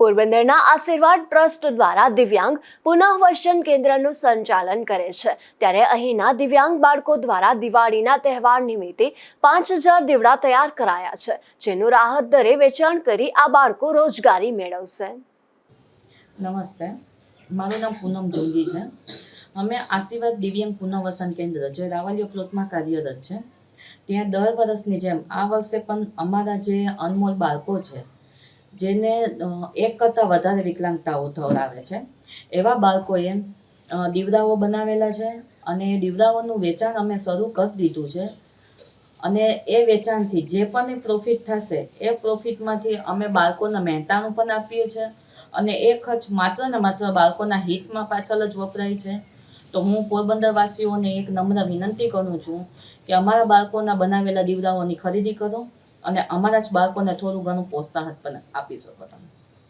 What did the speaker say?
પોરબંદરના આશીર્વાદ ટ્રસ્ટ દ્વારા દિવ્યાંગ પુનઃવસન કેન્દ્રનું સંચાલન કરે છે. ત્યારે અહીંના દિવ્યાંગ બાળકો દ્વારા દિવાળીના તહેવાર નિમિત્તે પાંચ હજાર દીવડા તૈયાર કરાયા છે, જેનું રાહત દરે વેચાણ કરી આ બાળકો રોજગારી મેળવશે. નમસ્તે. મારું નામ પૂનમ જોગી છે. અમે આશીર્વાદ દિવ્યાંગ પુનર્વસન કેન્દ્ર, જે રાવલિયા પ્લોટમાં કાર્યરત છે, ત્યાં દર વર્ષની જેમ આ વર્ષે પણ અમારા જે અનમોલ બાળકો છે જેને એક કરતાં વધારે વિકલાંગતાઓ ધરાવે છે. એવા બાળકોએ દીવડાઓ બનાવેલા છે અને એ દીવડાઓનું વેચાણ અમે શરૂ કરી દીધું છે. અને એ વેચાણથી જે પણ પ્રોફિટ થશે, એ પ્રોફિટમાંથી અમે બાળકોને મહેનતાણું પણ આપીએ છીએ અને એ ખર્ચ માત્ર ને માત્ર બાળકોના હિતમાં પાછળ જ વપરાય છે. તો હું પોરબંદરવાસીઓને એક નમ્ર વિનંતી કરું છું કે અમારા બાળકોના બનાવેલા દીવડાઓની ખરીદી કરો. અને અમારા જ બાળકોને થોડું ઘણું પ્રોત્સાહન પણ આપી શકો તમે.